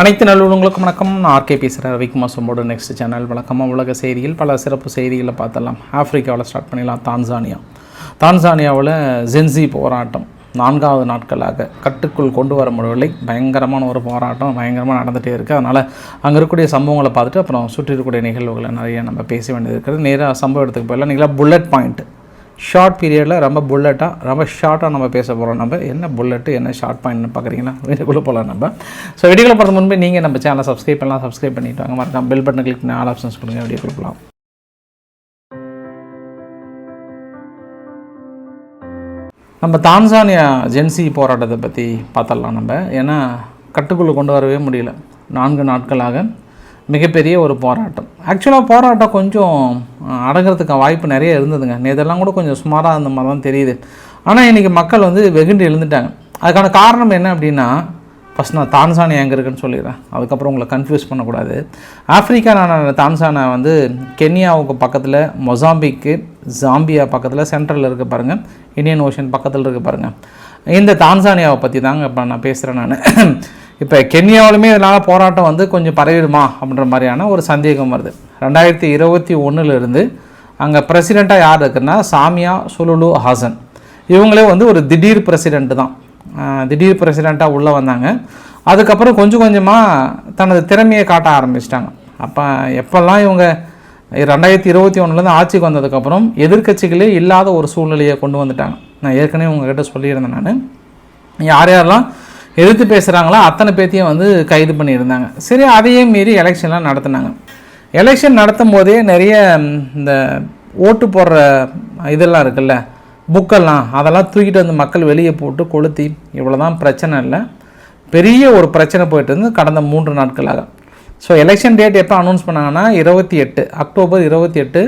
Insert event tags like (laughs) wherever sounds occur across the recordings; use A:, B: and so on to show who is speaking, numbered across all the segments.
A: அனைத்து நல்லுறவங்களுக்கும் வணக்கம். நான் ஆர்கே பேசுகிறேன் ரவிக்குமார் சொம்போட நெக்ஸ்ட் சேனல் வழக்கமாக உலக செய்திகள் பல சிறப்பு செய்திகளை பார்த்தலாம் ஆஃப்ரிக்காவில் ஸ்டார்ட் பண்ணிடலாம் தான்சானியா. தான்சானியாவில் ஜென்சி போராட்டம் நான்காவது நாட்களாக கட்டுக்குள் கொண்டு வர முடியவில்லை. பயங்கரமான ஒரு போராட்டம் பயங்கரமாக நடந்துகிட்டே இருக்குது அதனால் அங்கே இருக்கக்கூடிய சம்பவங்களை பார்த்துட்டு அப்புறம் சுற்றி இருக்கக்கூடிய நிகழ்வுகளை நிறைய நம்ம பேச வேண்டியது இருக்கிறது நேராக சம்பவ இடத்துக்கு போயிடலாம். நீங்களாக புல்லட் பாயிண்ட் ஷார்ட் பீரியடில் ரொம்ப புல்லட்டாக ரொம்ப ஷார்ட்டாக நம்ம பேச போகிறோம் நம்ம என்ன புல்லட்டு என்ன ஷார்ட் பாயிண்ட்னு பார்க்குறீங்களா? இதுக்குள்ளே போகலாம் நம்ம. ஸோ வீடியோக்குள்ள போகிறது முன்பே நீங்கள் நம்ம சேனலை சப்ஸ்கிரைப் பண்ணலாம். சப்ஸ்கிரைப் பண்ணிட்டு வாங்க. மறக்காம பெல் பட்டன் கிளிக் பண்ணி ஆல் ஆப்ஷன்ஸ் கொடுங்க. வீடியோ கொடுக்கலாம் நம்ம தான்சானியா ஜென்சி போராட்டத்தை பற்றி பார்த்தரலாம் நம்ம. ஏன்னா கட்டுக்குள்ளே கொண்டு வரவே முடியல. நான்கு நாட்களாக மிகப்பெரிய ஒரு போராட்டம். ஆக்சுவலாக போராட்டம் கொஞ்சம் அடங்கிறதுக்கு வாய்ப்பு நிறைய இருந்ததுங்க. நேதெல்லாம் கூட கொஞ்சம் சுமாராக இருந்த மாதிரி தான் தெரியுது. ஆனால் இன்றைக்கி மக்கள் வந்து வெகுண்டு எழுந்துட்டாங்க. அதுக்கான காரணம் என்ன அப்படின்னா ஃபஸ்ட் நான் தான்சானியா எங்கே இருக்குன்னு சொல்லிடுறேன். அதுக்கப்புறம் உங்களை கன்ஃபியூஸ் பண்ணக்கூடாது. ஆப்பிரிக்கா நான் தான்சானா வந்து கென்யாவுக்கு பக்கத்தில் மொசாம்பிக்கு ஜாம்பியா பக்கத்தில் சென்ட்ரலில் இருக்க பாருங்கள் இந்தியன் ஓஷன் பக்கத்தில் இருக்க பாருங்கள் இந்த தான்சானியாவை பற்றி தாங்க இப்போ நான் பேசுகிறேன் நான். இப்போ கென்யாவிலுமே இதனால் போராட்டம் வந்து கொஞ்சம் பரவிடுமா அப்படின்ற மாதிரியான ஒரு சந்தேகம் வருது. ரெண்டாயிரத்தி இருபத்தி ஒன்றுலேருந்து அங்கே பிரசிடெண்ட்டாக யார் இருக்குன்னா சாமியா சுலுலு ஹாசன். இவங்களே வந்து ஒரு திடீர் பிரசிடெண்ட்டு தான். திடீர் பிரசிடெண்ட்டாக உள்ளே வந்தாங்க. அதுக்கப்புறம் கொஞ்சம் கொஞ்சமாக தனது திறமையை காட்ட ஆரம்பிச்சிட்டாங்க. அப்போ எப்போல்லாம் இவங்க ரெண்டாயிரத்தி இருபத்தி ஒன்றுலேருந்து ஆட்சிக்கு வந்ததுக்கப்புறம் எதிர்க்கட்சிகளே இல்லாத ஒரு சூழ்நிலையை கொண்டு வந்துட்டாங்க. நான் ஏற்கனவே உங்ககிட்ட சொல்லியிருந்தேன் நான். யார் யாரெல்லாம் எதிர்த்து பேசுகிறாங்களோ அத்தனை பேத்தையும் வந்து கைது பண்ணியிருந்தாங்க. சரி அதையே மீறி எலெக்ஷன்லாம் நடத்தினாங்க. எலெக்ஷன் நடத்தும் போதே நிறைய இந்த ஓட்டு போடுற இதெல்லாம் இருக்குல்ல புக்கெல்லாம் அதெல்லாம் தூக்கிட்டு வந்து மக்கள் வெளியே போட்டு கொளுத்தி இவ்வளோ தான் பிரச்சனை இல்லை. பெரிய ஒரு பிரச்சனை போயிட்டு இருந்து கடந்த மூன்று நாட்களாக. ஸோ எலெக்ஷன் டேட் எப்போ அனௌன்ஸ் பண்ணாங்கன்னா இருபத்தி எட்டு அக்டோபர் இருபத்தி எட்டு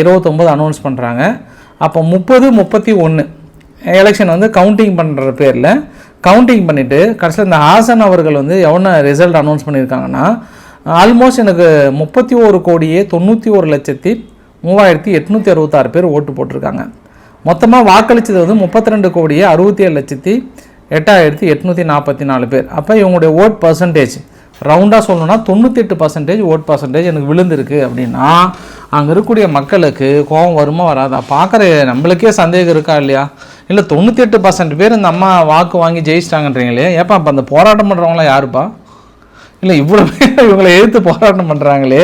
A: இருபத்தொம்போது அனௌன்ஸ் பண்ணுறாங்க அப்போ முப்பது முப்பத்தி ஒன்று எலெக்ஷன் வந்து கவுண்டிங் பண்ணுற பேரில் கவுண்டிங் பண்ணிவிட்டு கடைசியில் இந்த ஹாசன் அவர்கள் வந்து எவ்வளோ ரிசல்ட் அனௌன்ஸ் பண்ணியிருக்காங்கன்னா ஆல்மோஸ்ட் எனக்கு முப்பத்தி ஒரு கோடியே தொண்ணூற்றி ஒரு லட்சத்தி மூவாயிரத்தி எட்நூற்றி அறுபத்தாறு பேர் ஓட்டு போட்டிருக்காங்க. மொத்தமாக வாக்களித்தது வந்து முப்பத்தி ரெண்டு கோடியே அறுபத்தி ஏழு லட்சத்தி எட்டாயிரத்தி எட்நூற்றி நாற்பத்தி நாலு பேர். அப்போ இவங்களுடைய ஓட் பர்சன்டேஜ் ரவுண்டாக சொல்லணும்னா எட்டு பர்சன்டேஜ் ஓட் பர்சன்டேஜ் எனக்கு விழுந்திருக்கு அப்படின்னா அங்கே இருக்கக்கூடிய மக்களுக்கு கோபம் வருமா வராதா? பார்க்குற நம்மளுக்கே சந்தேகம் இருக்கா இல்லையா? இல்லை தொண்ணூத்தெட்டு பர்சன்ட் பேர் இந்த அம்மா வாக்கு வாங்கி ஜெயிச்சிட்டாங்கன்றீங்களே? ஏப்பா அப்போ அந்த போராட்டம் பண்ணுறவங்களாம் யாருப்பா? இல்லை இவ்வளோ பேர் இவங்களை எதிர்த்து போராட்டம் பண்ணுறாங்களே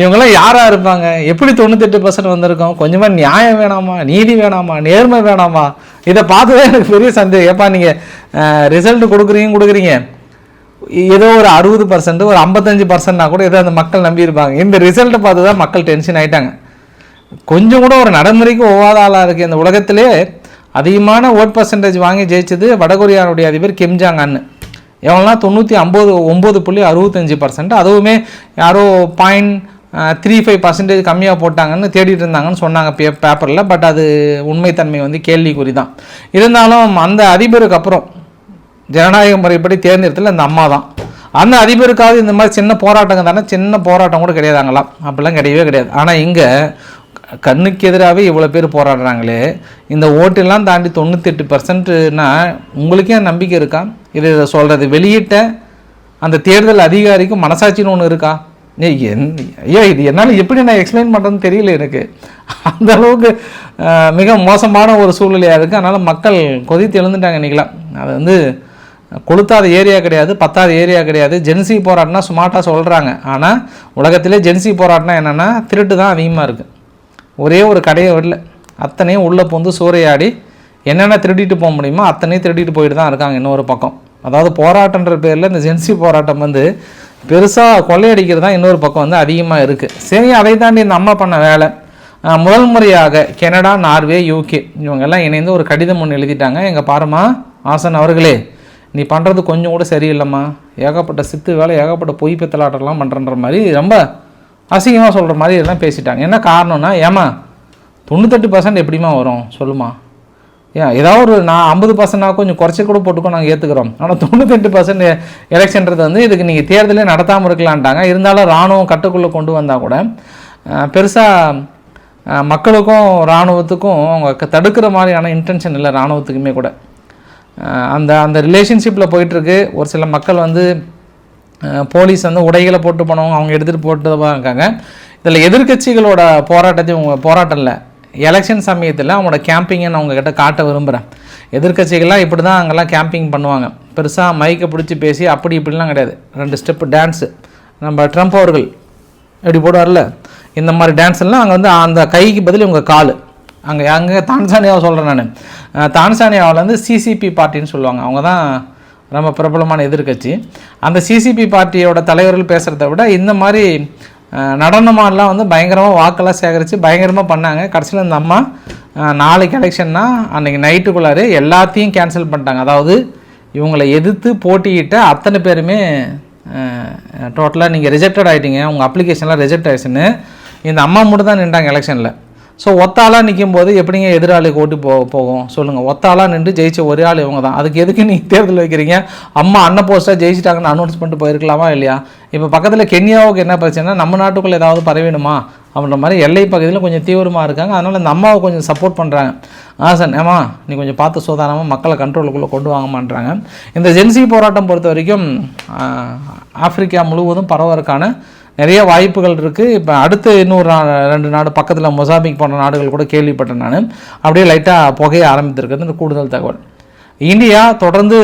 A: இவங்களாம் யாராக இருப்பாங்க? எப்படி தொண்ணூத்தெட்டு பர்சன்ட் வந்திருக்கோம்? கொஞ்சமாக நியாயம் வேணாமா? நீதி வேணாமா? நேர்மை வேணாமா? இதை பார்த்ததே எனக்கு பெரிய சந்தேகம். ஏப்பா நீங்கள் ரிசல்ட் கொடுக்குறீங்க கொடுக்குறீங்க. ஏதோ ஒரு அறுபது பர்சன்ட் ஒரு ஐம்பத்தஞ்சு பர்சன்ட்னா கூட ஏதோ அந்த மக்கள் நம்பியிருப்பாங்க. இந்த ரிசல்ட்டை பார்த்து தான் மக்கள் டென்ஷன் ஆயிட்டாங்க. கொஞ்சம் கூட ஒரு நடைமுறைக்கு ஒவ்வாத ஆளாக இருக்குது இந்த உலகத்திலே அதிகமான ஓட் பர்சன்டேஜ் வாங்கி ஜெயிச்சது வடகொரியாவுடைய அதிபர் கிம்ஜாங் அன்னு எவங்களாம் தொண்ணூற்றி ஐம்பது ஒம்பது புள்ளி அறுபத்தஞ்சு பர்சன்ட் அதுவுமே யாரோ பாயிண்ட் த்ரீ ஃபைவ் பர்சன்டேஜ் கம்மியாக போட்டாங்கன்னு தேடிட்டு இருந்தாங்கன்னு சொன்னாங்க பே பேப்பரில் பட் அது உண்மைத்தன்மை வந்து கேள்விக்குறி தான் இருந்தாலும் அந்த அதிபருக்கு அப்புறம் ஜனநாயக முறைப்படி தேர்ந்தெடுத்தல அந்த அம்மா தான். அந்த அதிபருக்காவது இந்த மாதிரி சின்ன போராட்டங்க தானே சின்ன போராட்டம் கூட கிடையாதாங்களாம் அப்படிலாம் கிடையவே கிடையாது. ஆனால் இங்கே கண்ணுக்கு எதிராகவே இவ்வளோ பேர் போராடுறாங்களே இந்த ஓட்டெல்லாம் தாண்டி தொண்ணூத்தெட்டு பர்சன்ட்னா உங்களுக்கே நம்பிக்கை இருக்கா? இது இதை சொல்கிறது வெளியிட்ட அந்த தேர்தல் அதிகாரிக்கும் மனசாட்சின்னு ஒன்று இருக்கா? ஏய் என் ஐயோ இது என்னால் எப்படி நான் எக்ஸ்பிளைன் பண்ணுறதுன்னு தெரியல எனக்கு. அந்த அளவுக்கு மிக மோசமான ஒரு சூழ்நிலையாக இருக்குது அதனால் மக்கள் கொதித்து எழுந்துட்டாங்க இன்றைக்கெலாம் அது வந்து கொளுத்தாத ஏரியா கிடையாது பத்தாத ஏரியா கிடையாது. ஜென்சி போராட்டம்னா சுமார்ட்டாக சொல்கிறாங்க ஆனால் உலகத்திலே ஜென்சி போராட்டம்னா என்னென்னா திருட்டு தான் அதிகமாக இருக்குது ஒரே ஒரு கடையை வரல. அத்தனையும் உள்ளே போந்து சூறையாடி என்னென்ன திருடிட்டு போக முடியுமோ அத்தனையும் திருடிட்டு போயிட்டு தான் இருக்காங்க இன்னொரு பக்கம். அதாவது போராட்டன்ற பேரில் இந்த ஜென்சி போராட்டம் வந்து பெருசாக கொள்ளையடிக்கிறது தான் இன்னொரு பக்கம் வந்து அதிகமாக இருக்குது சரி அதை தாண்டி இந்த அம்மா பண்ண வேலை. முதல் முறையாக கெனடா நார்வே யூகே இவங்கெல்லாம் இணைந்து ஒரு கடிதம் ஒன்று எழுதிட்டாங்க. எங்கள் பாருமா ஆசன் அவர்களே நீ பண்ணுறது கொஞ்சம் கூட சரியில்லைம்மா. ஏகப்பட்ட சித்து வேலை ஏகப்பட்ட பொய் பித்தலாட்டம்லாம் பண்ணுறன்ற மாதிரி ரொம்ப அசிங்கமாக சொல்கிற மாதிரி எல்லாம் பேசிட்டாங்க. என்ன காரணம்னா ஏமா தொண்ணூத்தெட்டு பர்சன்ட் எப்படிம்மா வரும்? சொல்லுமா. ஏன் ஏதாவது ஒரு நான் ஐம்பது பர்சன்ட்னா கொஞ்சம் குறைச்சி கூட போட்டுக்கோ நாங்கள் ஏற்றுக்கிறோம் ஆனால் தொண்ணூத்தெட்டு பர்சன்ட் எலெக்ஷன்றது வந்து இதுக்கு நீங்கள் தேர்தலே நடத்தாமல் இருக்கலான்ட்டாங்க இருந்தாலும் இராணுவம் கட்டுக்குள்ளே கொண்டு வந்தால் கூட பெருசாக மக்களுக்கும் இராணுவத்துக்கும் அவங்க தடுக்கிற மாதிரியான இன்டென்ஷன் இல்லை இராணுவத்துக்குமே கூட. அந்த அந்த ரிலேஷன்ஷிப்பில் போயிட்டுருக்கு. ஒரு சில மக்கள் வந்து போலீஸ் வந்து உடைகளை போட்டு போனவங்க அவங்க எடுத்துகிட்டு போட்டு இருக்காங்க. இதில் எதிர்க்கட்சிகளோட போராட்டத்தையும் உங்கள் போராட்டம் இல்லை. எலெக்ஷன் சமயத்தில் அவங்களோட கேம்பிங்கை நான் உங்ககிட்ட காட்ட விரும்புகிறேன் எதிர்க்கட்சிகள்லாம் இப்படி தான் அங்கெல்லாம் கேம்பிங் பண்ணுவாங்க. பெருசாக மைக்கை பிடிச்சி பேசி அப்படி இப்படிலாம் கிடையாது. ரெண்டு ஸ்டெப்பு டான்ஸு நம்ம ட்ரம்ப் அவர்கள் இப்படி போடுவார்ல? இந்த மாதிரி டான்ஸ் எல்லாம் அங்கே வந்து அந்த கைக்கு பதில் உங்கள் கால். அங்கே அங்கே தான்சானியாவை சொல்கிறேன் நான். தான்சானியாவில் வந்து சிசிபி பார்ட்டின்னு சொல்லுவாங்க. அவங்க தான் ரொம்ப பிரபலமான எதிர்க்கட்சி. அந்த சிசிபி பார்ட்டியோட தலைவர்கள் பேசுகிறத விட இந்த மாதிரி நடனமாலாம் வந்து பயங்கரமாக வாக்கெல்லாம் சேகரித்து பயங்கரமாக பண்ணாங்க. கடைசியில் இந்த அம்மா நாளைக்கு எலெக்ஷன்னா அன்றைக்கி நைட்டுக்குள்ளாரே எல்லாத்தையும் கேன்சல் பண்ணிட்டாங்க. அதாவது இவங்களை எதிர்த்து போட்டியிட்ட அத்தனை பேருமே டோட்டலாக நீங்கள் ரிஜெக்டட் ஆகிட்டீங்க உங்கள் அப்ளிகேஷன்லாம் ரிஜெக்ட் ஆயிடுச்சுன்னு. இந்த அம்மா மட்டும் தான் நின்றாங்க எலெக்ஷனில் ஸோ ஒத்தாளாக நிற்கும் போது எப்படிங்க எதிராளிக்கு ஓட்டு போ போகும்? சொல்லுங்கள் ஒத்தாளாக நின்று ஜெயிச்ச ஒரே ஆள் இவங்க தான் அதுக்கு எதுக்கு நீங்கள் தேர்தல் வைக்கிறீங்க? அம்மா அண்ணன் போஸ்ட்டாக ஜெயிச்சிட்டாங்கன்னு அனௌன்ஸ் பண்ணிட்டு போயிருக்கலாமா இல்லையா? இப்போ பக்கத்தில் கென்யாவுக்கு என்ன பிரச்சனை நம்ம நாட்டுக்குள்ளே ஏதாவது பரவிடுமா? அப்படின்ற மாதிரி எல்லை பகுதியில் கொஞ்சம் தீவிரமாக இருக்காங்க. அதனால் இந்த அம்மாவை கொஞ்சம் சப்போர்ட் பண்ணுறாங்க ஆசன் ஏமா நீ கொஞ்சம் பார்த்து சோதானமாக மக்களை கண்ட்ரோலுக்குள்ளே கொண்டு வாங்கமான்றாங்க இந்த ஜென்சி போராட்டம் பொறுத்த வரைக்கும் ஆப்பிரிக்கா முழுவதும் பரவறதுக்கான நிறைய வாய்ப்புகள் இருக்குது இப்போ அடுத்து இன்னொரு நா- ரெண்டு நாடு பக்கத்தில் மொசாபிக் போன்ற நாடுகள் கூட கேள்விப்பட்டேன் நான். அப்படியே லைட்டாக புகைய ஆரம்பித்திருக்கிறது இந்த கூடுதல் தகவல். இந்தியா தொடர்ந்து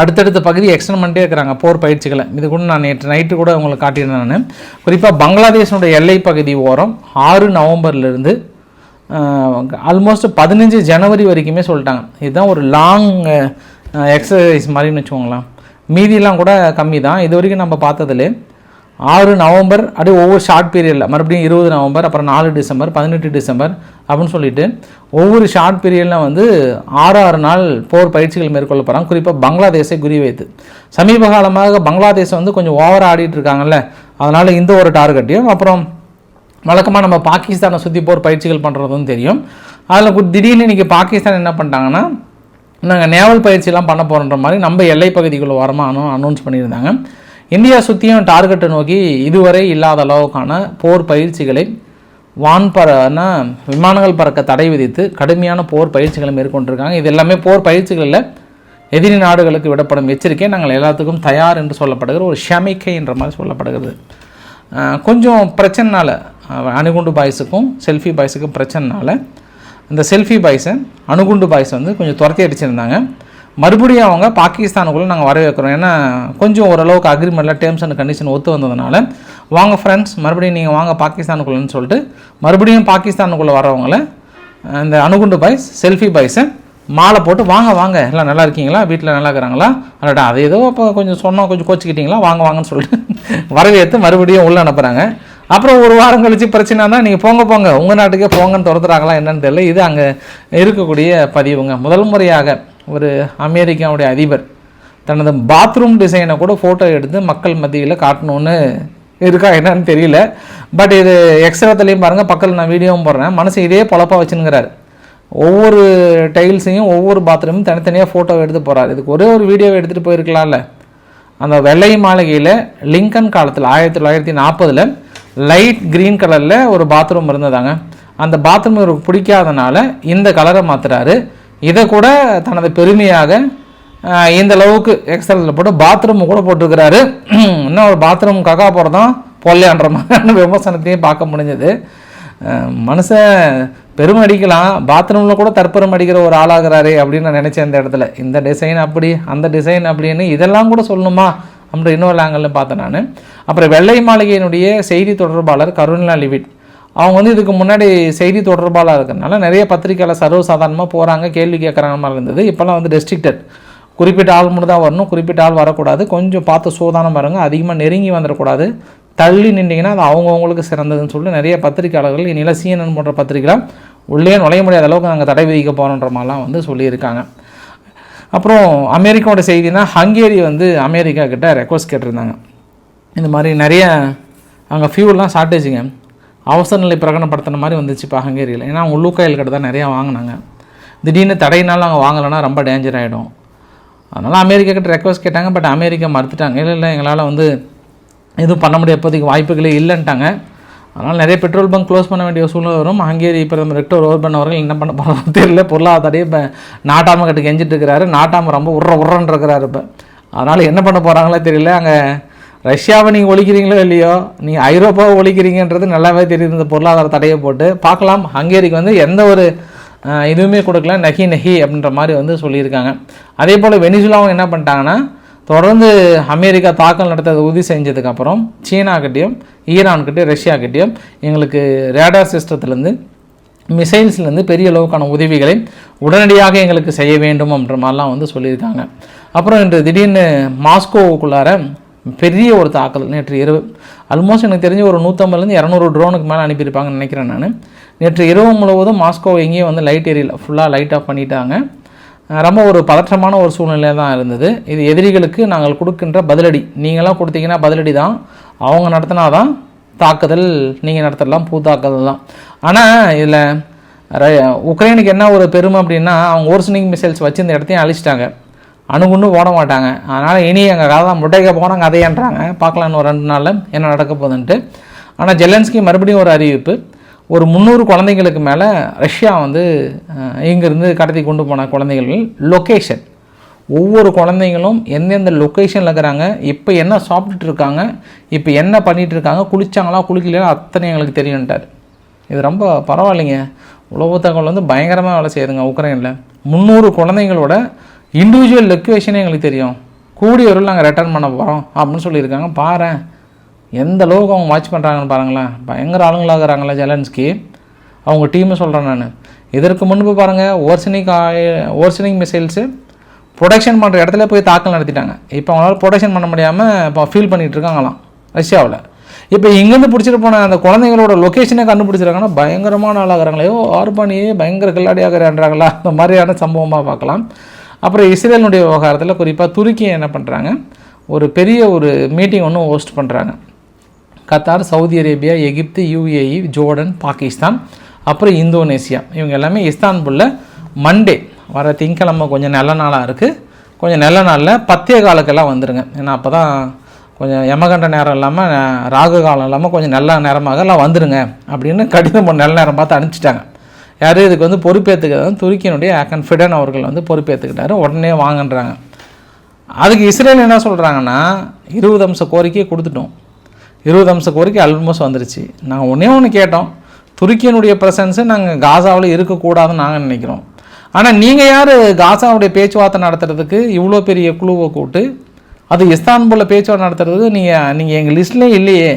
A: அடுத்தடுத்த பகுதி எக்ஸ்டெண்ட் பண்ணிட்டே இருக்கிறாங்க போர் பயிற்சிகளை. இது கூட நான் நேற்று நைட்டு கூட உங்களுக்கு காட்டியிருந்தேன் நான். குறிப்பாக பங்களாதேஷனுடைய எல்லை பகுதி ஓரம் ஆறு நவம்பர்லேருந்து ஆல்மோஸ்ட் பதினஞ்சு ஜனவரி வரைக்குமே சொல்லிட்டாங்க. இதுதான் ஒரு லாங் எக்ஸசைஸ் மாதிரின்னு வச்சுக்கோங்களேன். மீதியெல்லாம் கூட கம்மி தான் இது வரைக்கும் நம்ம பார்த்ததுலே ஆறு நவம்பர் அப்படியே ஒவ்வொரு ஷார்ட் பீரியடில் மறுபடியும் இருபது நவம்பர் அப்புறம் நாலு டிசம்பர் பதினெட்டு டிசம்பர் அப்படின்னு சொல்லிட்டு ஒவ்வொரு ஷார்ட் பீரியடில் வந்து ஆறு ஆறு நாள் போர் பயிற்சிகள் மேற்கொள்ள போகிறாங்க குறிப்பாக பங்களாதேஷை குறிவைத்து. சமீப காலமாக பங்களாதேஷ் வந்து கொஞ்சம் ஓவராக ஆடிட்டு இருக்காங்கல்ல அதனால் இந்த ஒரு டார்கெட்டையும் அப்புறம் வழக்கமாக நம்ம பாகிஸ்தானை சுற்றி போர் பயிற்சிகள் பண்ணுறதும் தெரியும். அதில் திடீர்னு இன்றைக்கி பாகிஸ்தான் என்ன பண்ணிட்டாங்கன்னா நாங்கள் நேவல் பயிற்சிலாம் பண்ண போகிறோன்ற மாதிரி நம்ம எல்லை பகுதிக்குள்ளே வரமாக அனௌன்ஸ் பண்ணியிருந்தாங்க. இந்தியா சுற்றியும் டார்கெட்டை நோக்கி இதுவரை இல்லாத அளவுக்கான போர் பயிற்சிகளை வான் பறன விமானங்கள் பறக்க தடை விதித்து கடுமையான போர் பயிற்சிகளை மேற்கொண்டிருக்காங்க. இது எல்லாமே போர் பயிற்சிகளில் எதிரி நாடுகளுக்கு விடப்படும் எச்சரிக்கை. நாங்கள் எல்லாத்துக்கும் தயார் என்று சொல்லப்படுகிற ஒரு ஷமிக்கை என்ற மாதிரி சொல்லப்படுகிறது. கொஞ்சம் பிரச்சனைனால அணுகுண்டு பாய்ஸுக்கும் செல்ஃபி பாய்ஸுக்கும் பிரச்சனைனால இந்த செல்ஃபி பாய்ஸை அணுகுண்டு பாய்ஸ் வந்து கொஞ்சம் துரத்தி அடிச்சிருந்தாங்க. மறுபடியும் அவங்க பாகிஸ்தானுக்குள்ளே நாங்கள் வரவேற்கிறோம். ஏன்னா கொஞ்சம் ஓரளவுக்கு அக்ரிமெண்ட்டில் டேர்ம்ஸ் அண்ட் கண்டிஷன் ஒத்து வந்ததுனால வாங்க ஃப்ரெண்ட்ஸ் மறுபடியும் நீங்கள் வாங்க பாகிஸ்தானுக்குள்ளேன்னு சொல்லிட்டு மறுபடியும் பாகிஸ்தானுக்குள்ளே வரவங்கள இந்த அணுகுண்டு பாய்ஸ் செல்ஃபி பாய்ஸை மாலை போட்டு வாங்க வாங்க எல்லாம் நல்லா இருக்கீங்களா? வீட்டில் நல்லா இருக்கிறாங்களா? அடடா அது ஏதோ அப்போ கொஞ்சம் சொன்னோம் கொஞ்சம் கோச்சிக்கிட்டீங்களா? வாங்க வாங்கன்னு சொல்லிட்டு (laughs) வரவேற்று மறுபடியும் உள்ளே அனுப்புகிறாங்க அப்புறம் ஒரு வாரம் கழிச்சு பிரச்சனை தான் நீங்கள் போங்க போங்க. உங்கள் நாட்டுக்கே போங்கன்னு துரத்துறாங்களா என்னன்னு தெரியல. இது அங்கே இருக்கக்கூடிய பதிவுங்க. முதல் முறையாக ஒரு அமெரிக்காவுடைய அதிபர் தனது பாத்ரூம் டிசைனை கூட ஃபோட்டோ எடுத்து மக்கள் மத்தியில் காட்டணும்னு இருக்கா என்னன்னு தெரியல. பட் இது எக்ஸ்ரேத்துலேயும் பாருங்கள் பக்கத்தில் நான் வீடியோவும் போடுறேன். மனசு இதே பொழப்பா வச்சுனுங்கிறாரு ஒவ்வொரு டைல்ஸையும் ஒவ்வொரு பாத்ரூமும் தனித்தனியாக ஃபோட்டோ எடுத்து போகிறார் இதுக்கு ஒரே ஒரு வீடியோவை எடுத்துகிட்டு போயிருக்கலாம்ல. அந்த வெள்ளை மாளிகையில் லிங்கன் காலத்தில் ஆயிரத்தி தொள்ளாயிரத்தி நாற்பதில் லைட் க்ரீன் கலரில் ஒரு பாத்ரூம் இருந்ததாங்க. அந்த பாத்ரூம் இவருக்கு பிடிக்காதனால இந்த கலரை மாத்துறாரு. இதை கூட தனது பெருமையாக இந்த அளவுக்கு எக்ஸலில் போட்டு பாத்ரூம் கூட போட்டிருக்கிறாரு. இன்னும் ஒரு பாத்ரூம் கக்கா போகிறதான் பொல்லையான்ற மாதிரியான விமர்சனத்தையும் பார்க்க முடிஞ்சது. மனுஷன் பெருமை அடிக்கலாம் பாத்ரூமில் கூட தற்பெருமை அடிக்கிற ஒரு ஆளாகிறாரே அப்படின்னு நான் நினச்சேன் இந்த இடத்துல. இந்த டிசைன் அப்படி அந்த டிசைன் அப்படின்னு இதெல்லாம் கூட சொல்லணுமா? அப்படின்ற இன்னொரு ஆங்கிளில் பார்த்தேன் நான். அப்புறம் வெள்ளை மாளிகையினுடைய செய்தி தொடர்பாளர் கருணா லிவிட் அவங்க வந்து இதுக்கு முன்னாடி செய்தி தொடர்பாளாக இருக்கிறதுனால நிறைய பத்திரிக்கையாளர் சர்வசாதாரணமாக போகிறாங்க கேள்வி கேட்குறாங்க மாதிரி இருந்தது. இப்போல்லாம் வந்து ரெஸ்ட்ரிக்டட் குறிப்பிட்ட ஆள் மட்டும் தான் வரணும் குறிப்பிட்ட ஆள் வரக்கூடாது. கொஞ்சம் பார்த்து சூதானம் வருங்க அதிகமாக நெருங்கி வந்துடக்கூடாது. தள்ளி நின்றீங்கன்னா அது அவங்கவுங்களுக்கு சிறந்ததுன்னு சொல்லி நிறைய பத்திரிக்கையாளர்கள் இனியில் சிஎன்என் போன்ற பத்திரிக்கைலாம் உள்ளே நுழைய முடியாத அளவுக்கு நாங்கள் தடை விதிக்க போகிறோன்ற மாதிரிலாம் வந்து சொல்லியிருக்காங்க. அப்புறம் அமெரிக்காவோட செய்தினா ஹங்கேரி வந்து அமெரிக்கா கிட்ட ரெக்வஸ்ட் கேட்டிருந்தாங்க. இந்த மாதிரி நிறைய அங்கே ஃபியூல்லாம் ஷார்ட்டேஜுங்க அவசர நிலை பிரகடனப்படுத்தின மாதிரி வந்துச்சு இப்போ ஹங்கேரியில். ஏன்னா அவங்க உள்ளூக்காயில் கிட்ட தான் நிறையா வாங்கினாங்க. திடீர்னு தடையினால் அவங்க வாங்கலைன்னா ரொம்ப டேஞ்சர் ஆகிடும் அதனால் அமெரிக்கா கிட்ட ரெக்வஸ்ட் கேட்டாங்க பட் அமெரிக்கா மறுத்துட்டாங்க. இல்லை இல்லை எங்களால் வந்து எதுவும் பண்ண முடிய இப்போதைக்கு வாய்ப்புகளே இல்லைன்ட்டாங்க. அதனால் நிறைய பெட்ரோல் பங்க் க்ளோஸ் பண்ண வேண்டிய சூழ்நிலை வரும். ஹங்கேரி பிரதமர் ரெக்டர் ஓர்பன் அவர்கள் என்ன பண்ண போகிறோம் தெரியல. பொருளாதாரத்தையே இப்போ நாட்டாம கட்டு கெஞ்சிட்டு இருக்கிறாரு. நாட்டாம ரொம்ப உர்ற உர்றன்னு இருக்கிறாரு இப்போ. அதனால் என்ன பண்ண போகிறாங்களோ தெரியல. அங்கே ரஷ்யாவை நீங்கள் ஒழிக்கிறீங்களோ இல்லையோ நீங்கள் ஐரோப்பாவை ஒழிக்கிறீங்கன்றது நல்லாவே தெரியுது இந்த பொருளாதார தடையை போட்டு. பார்க்கலாம் ஹங்கேரிக்கு வந்து எந்த ஒரு இதுவுமே கொடுக்கல நகி நகி அப்படின்ற மாதிரி வந்து சொல்லியிருக்காங்க. அதே போல் வெனிசுலாவும் என்ன பண்ணிட்டாங்கன்னா தொடர்ந்து அமெரிக்கா தாக்கல் நடத்ததை உறுதி செஞ்சதுக்கப்புறம் சீனாக்கிட்டேயும் ஈரான்கிட்டயும் ரஷ்யாக்கிட்டேயும் எங்களுக்கு ரேடார் சிஸ்டத்துலேருந்து மிசைல்ஸ்லேருந்து பெரிய அளவுக்கான உதவிகளை உடனடியாக எங்களுக்கு செய்ய வேண்டும் அப்படின்ற மாதிரிலாம் வந்து சொல்லியிருக்காங்க. அப்புறம் இன்று திடீர்னு மாஸ்கோவுக்குள்ளார பெரிய ஒரு தாக்குதல். நேற்று இரவு ஆல்மோஸ்ட் எனக்கு தெரிஞ்சு ஒரு நூற்றம்பதுலேருந்து இரநூறு ட்ரோனுக்கு மேலே அனுப்பியிருப்பாங்கன்னு நினைக்கிறேன் நான். நேற்று இரவு முழுவதும் மாஸ்கோ எங்கேயும் வந்து லைட் எரியல ஃபுல்லாக லைட் ஆஃப் பண்ணிட்டாங்க. ரொம்ப ஒரு பதற்றமான ஒரு சூழ்நிலையாக தான் இருந்தது. இது எதிரிகளுக்கு நாங்கள் கொடுக்கின்ற பதிலடி. நீங்களாம் கொடுத்தீங்கன்னா பதிலடி தான். அவங்க நடத்தினா தான் தாக்குதல் நீங்கள் நடத்தலாம் பூ தாக்குதல் தான். ஆனால் இதில் உக்ரைனுக்கு என்ன ஒரு பெருமை அப்படின்னா அவங்க ஓர்சனிங் மிசைல்ஸ் வச்சு இந்த இடத்தையும் அழிச்சிட்டாங்க. அணுகுன்னு போட மாட்டாங்க. அதனால் இனி எங்கள் கதை தான் முட்டைக்க போனால் கதையன்றாங்க. பார்க்கலாம் ஒரு ரெண்டு நாளில் என்ன நடக்க போகுதுன்ட்டு. ஆனால் ஜெலன்ஸ்கி மறுபடியும் ஒரு அறிவிப்பு. ஒரு முந்நூறு குழந்தைங்களுக்கு மேலே ரஷ்யா வந்து இங்கேருந்து கடத்தி கொண்டு போன குழந்தைகள் லொக்கேஷன் ஒவ்வொரு குழந்தைங்களும் எந்தெந்த லொக்கேஷனில் இருக்கிறாங்க இப்போ என்ன சாப்பிட்டுட்டு இருக்காங்க இப்போ என்ன பண்ணிகிட்டு இருக்காங்க குளிச்சாங்களா குளிக்கலையா அத்தனை எங்களுக்கு தெரியும்ட்டார் இது ரொம்ப பரவாயில்லைங்க. உளவு தகவல் வந்து பயங்கரமாக வேலை செய்யுதுங்க உக்ரைனில். முந்நூறு குழந்தைங்களோட இண்டிவிஜுவல் லொக்கேஷனே எங்களுக்கு தெரியும். கூடிய விரைவில் நாங்கள் ரிட்டர்ன் பண்ண போகிறோம் அப்படின்னு சொல்லியிருக்காங்க. பாரு எந்த அளவுக்கு அவங்க வாட்ச் பண்ணுறாங்கன்னு பாருங்களேன். பயங்கர ஆளுங்களாகிறாங்களே ஜெலன்ஸ்கி. அவங்க டீமை சொல்கிறேன் நான். இதற்கு முன்பு பாருங்கள் ஓர்சனிக் ஓர்சனிக் மிசைல்ஸு ப்ரொடக்ஷன் பண்ணுற இடத்துல போய் தாக்கல் நடத்திட்டாங்க. இப்போ அவங்களால ப்ரொடக்ஷன் பண்ண முடியாமல் இப்போ ஃபீல் பண்ணிகிட்டு இருக்காங்களாம். ரஷ்யாவில். இப்போ இங்கேருந்து பிடிச்சிட்டு போன அந்த குழந்தைங்களோட லொக்கேஷனை கண்டுபிடிச்சிருக்காங்கன்னா பயங்கரமான ஆளாகிறாங்களே ஓ ஆர்பானியே பயங்கர கில்லாடியாகிறான்றாங்களா அந்த மாதிரியான சம்பவமாக பார்க்கலாம். அப்புறம் இஸ்ரேலுடைய விவகாரத்தில் குறிப்பாக துருக்கி என்ன பண்ணுறாங்க ஒரு பெரிய ஒரு மீட்டிங் ஒன்று ஹோஸ்ட் பண்ணுறாங்க Qatar Saudi Arabia Egypt UAE Jordan Pakistan அப்புறம் இந்தோனேசியா. இவங்க எல்லாமே இஸ்தான்புல்ல மண்டே வர திங்கக்கிழமை கொஞ்சம் நல்ல நாளாக இருக்குது கொஞ்சம் நல்ல நாளில் பத்திய காலக்கெல்லாம் வந்துருங்க. ஏன்னா அப்போ தான் கொஞ்சம் யமகண்ட நேரம் இல்லாமல் ராகு காலம் இல்லாமல் கொஞ்சம் நல்ல நேரமாக எல்லாம் வந்துருங்க அப்படின்னு கடிதம் நல்ல நேரம் பார்த்து அனுப்பிச்சிட்டாங்க. யார் இதுக்கு வந்து பொறுப்பேற்றுக்கிறது துருக்கியினுடைய கன்ஃபிடன் அவர்கள் வந்து பொறுப்பேற்றுக்கிட்டாரு உடனே வாங்கன்றாங்க. அதுக்கு இஸ்ரேல் என்ன சொல்கிறாங்கன்னா இருபது அம்ச கோரிக்கையை கொடுத்துட்டோம். இருபது அம்ச கோரிக்கை ஆல்மோஸ்ட் வந்துருச்சு. நாங்கள் ஒன்றே ஒன்று கேட்டோம். துருக்கியினுடைய ப்ரெசன்ஸு நாங்கள் காசாவில் இருக்கக்கூடாதுன்னு நாங்கள் நினைக்கிறோம். ஆனால் நீங்கள் யார் காசாவுடைய பேச்சுவார்த்தை நடத்துறதுக்கு இவ்வளோ பெரிய குழுவை கூட்டு அது இஸ்தான்புல்ல பேச்சுவார்த்தை நடத்துறதுக்கு நீங்கள் நீங்கள் எங்கள் லிஸ்ட்லேயே இல்லையே.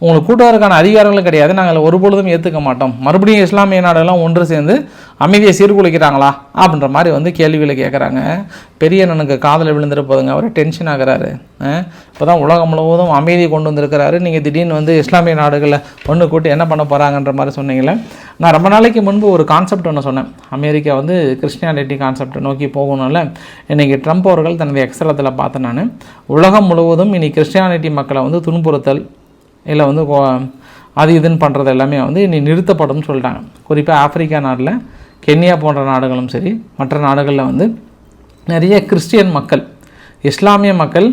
A: உங்களுக்கு கூட்டுவதற்கான அதிகாரங்களும் கிடையாது. நாங்கள் ஒரு பொழுதும் ஏற்றுக்க மாட்டோம். மறுபடியும் இஸ்லாமிய நாடுகள்லாம் ஒன்று சேர்ந்து அமைதியை சீர்குலைக்கிறாங்களா? அப்படின்ற மாதிரி வந்து கேள்விகளை கேட்குறாங்க பெரிய அண்ணனுக்கு காதில் விழுந்திருப்பதுங்க போதுங்க. அவர் டென்ஷன் ஆகிறாரு. இப்போ தான் உலகம் முழுவதும் அமைதியை கொண்டு வந்திருக்கிறாரு. நீங்கள் திடீர்னு வந்து இஸ்லாமிய நாடுகளில் ஒன்று கூட்டி என்ன பண்ண போகிறாங்கன்ற மாதிரி சொன்னீங்களே நான் ரொம்ப நாளைக்கு முன்பு ஒரு கான்செப்ட் ஒன்று சொன்னேன். அமெரிக்கா வந்து கிறிஸ்டியானிட்டி கான்செப்ட் நோக்கி போகணும்ல. இன்றைக்கி ட்ரம்ப் அவர்கள் தனது எக்ஸலத்தில் பார்த்தேன் நான் உலகம் முழுவதும் இனி கிறிஸ்டியானிட்டி மக்களை வந்து துன்புறுத்தல் இல்லை வந்து அது இதுன்னு பண்ணுறது எல்லாமே வந்து இனி நிறுத்தப்படும்னு சொல்லிட்டாங்க. குறிப்பாக ஆப்பிரிக்கா நாட்டில் கென்யா போன்ற நாடுகளும் சரி மற்ற நாடுகளில் வந்து நிறைய கிறிஸ்டியன் மக்கள் இஸ்லாமிய மக்கள்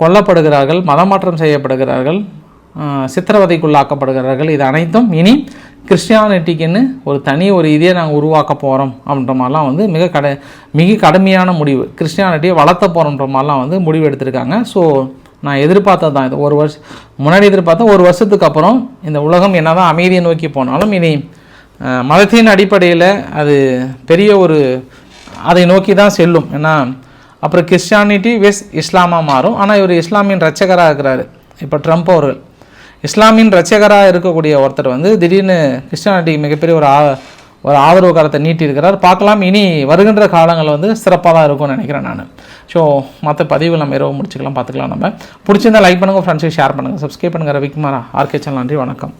A: கொல்லப்படுகிறார்கள் மதமாற்றம் செய்யப்படுகிறார்கள் சித்திரவதைக்குள்ளாக்கப்படுகிறார்கள். இது அனைத்தும் இனி கிறிஸ்டியானிட்டிக்குன்னு ஒரு தனி ஒரு இதையே நாங்கள் உருவாக்க போகிறோம் அப்படின்ற மாதிரிலாம் வந்து மிக கட மிக கடுமையான முடிவு. கிறிஸ்டியானிட்டியை வளர்த்த போகிறோன்ற மாதிரிலாம் வந்து முடிவு எடுத்திருக்காங்க. ஸோ நான் எதிர்பார்த்தது தான் இது. ஒரு வருஷம் முன்னாடி எதிர்பார்த்தேன் ஒரு வருஷத்துக்கு அப்புறம் இந்த உலகம் என்ன தான் அமைதியை நோக்கி போனாலும் இனி மதத்தின் அடிப்படையில் அது பெரிய ஒரு அதை நோக்கி தான் செல்லும். ஏன்னா அப்புறம் கிறிஸ்டியானிட்டி வெஸ் இஸ்லாமாக மாறும். ஆனால் இவர் இஸ்லாமின் ரட்சகராக இருக்கிறாரு. இப்போ ட்ரம்ப் அவர்கள். இஸ்லாமின் ரட்சகராக இருக்கக்கூடிய ஒருத்தர் வந்து திடீர்னு கிறிஸ்டியானிட்டிக்கு மிகப்பெரிய ஒரு ஆ ஒரு ஆதரவு காலத்தை நீட்டியிருக்கிறார் பார்க்கலாம். இனி வருகின்ற காலங்கள் வந்து சிறப்பாக தான் இருக்கும்னு நினைக்கிறேன் நான். ஸோ மற்ற பதிவு நம்ம இரவு முடிச்சுக்கலாம் பார்த்துக்கலாம் நம்ம. பிடிச்சிருந்தா லைக் பண்ணுங்கள் ஃப்ரெண்ட்ஸுக்கு ஷேர் பண்ணுங்கள் சப்ஸ்கிரைப் பண்ணுங்கள் ரவிக்குமாரா ஆர்கே சேனல் நன்றி வணக்கம்.